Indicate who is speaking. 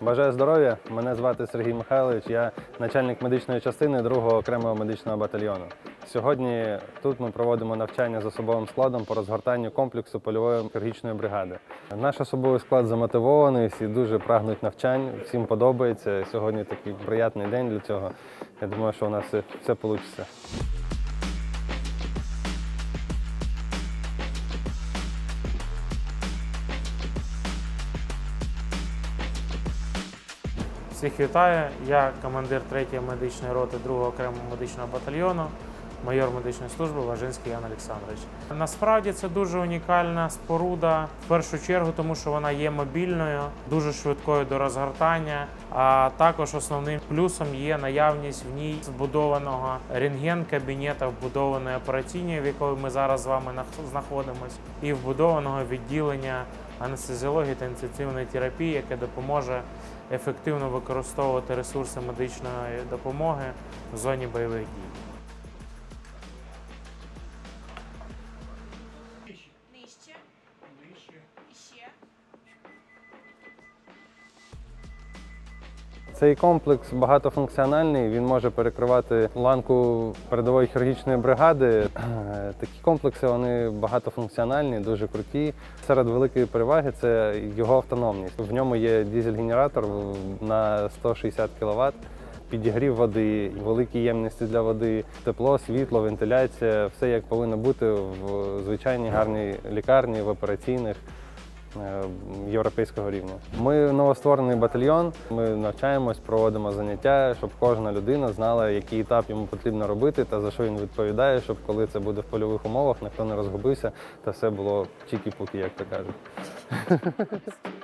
Speaker 1: Бажаю здоров'я. Мене звати Сергій Михайлович. Я начальник медичної частини 2-го окремого медичного батальйону. Сьогодні тут ми проводимо навчання з особовим складом по розгортанню комплексу польової хірургічної бригади. Наш особовий склад замотивований, всі дуже прагнуть навчань, всім подобається. Сьогодні такий приятний день для цього. Я думаю, що у нас все, вийде.
Speaker 2: Всіх вітаю. Я командир 3-ї медичної роти 2-го окремого медичного батальйону, майор медичної служби Важинський Ян Олександрович. Насправді це дуже унікальна споруда, в першу чергу, тому що вона є мобільною, дуже швидкою до розгортання. А також основним плюсом є наявність в ній збудованого рентген-кабінета, вбудованої операційної, в якої ми зараз з вами нах- знаходимось, і вбудованого відділення анестезіології та інтенсивної терапії, яке допоможе ефективно використовувати ресурси медичної допомоги в зоні бойових дій.
Speaker 3: Нижче. Нижче. ще.
Speaker 1: Цей комплекс багатофункціональний. Він може перекривати ланку передової хірургічної бригади. Такі комплекси вони багатофункціональні, дуже круті. Серед великої переваги це його автономність. В ньому є дизель-генератор на 160 кВт. Підігрів води, великі ємності для води, тепло, світло, вентиляція все як повинно бути в звичайній гарній лікарні, в операційних європейського рівня. Ми новостворений батальйон. Ми навчаємось, проводимо заняття, щоб кожна людина знала, який етап йому потрібно робити та за що він відповідає, щоб коли це буде в польових умовах, ніхто не розгубився та все було чікі-пукі, як то кажуть.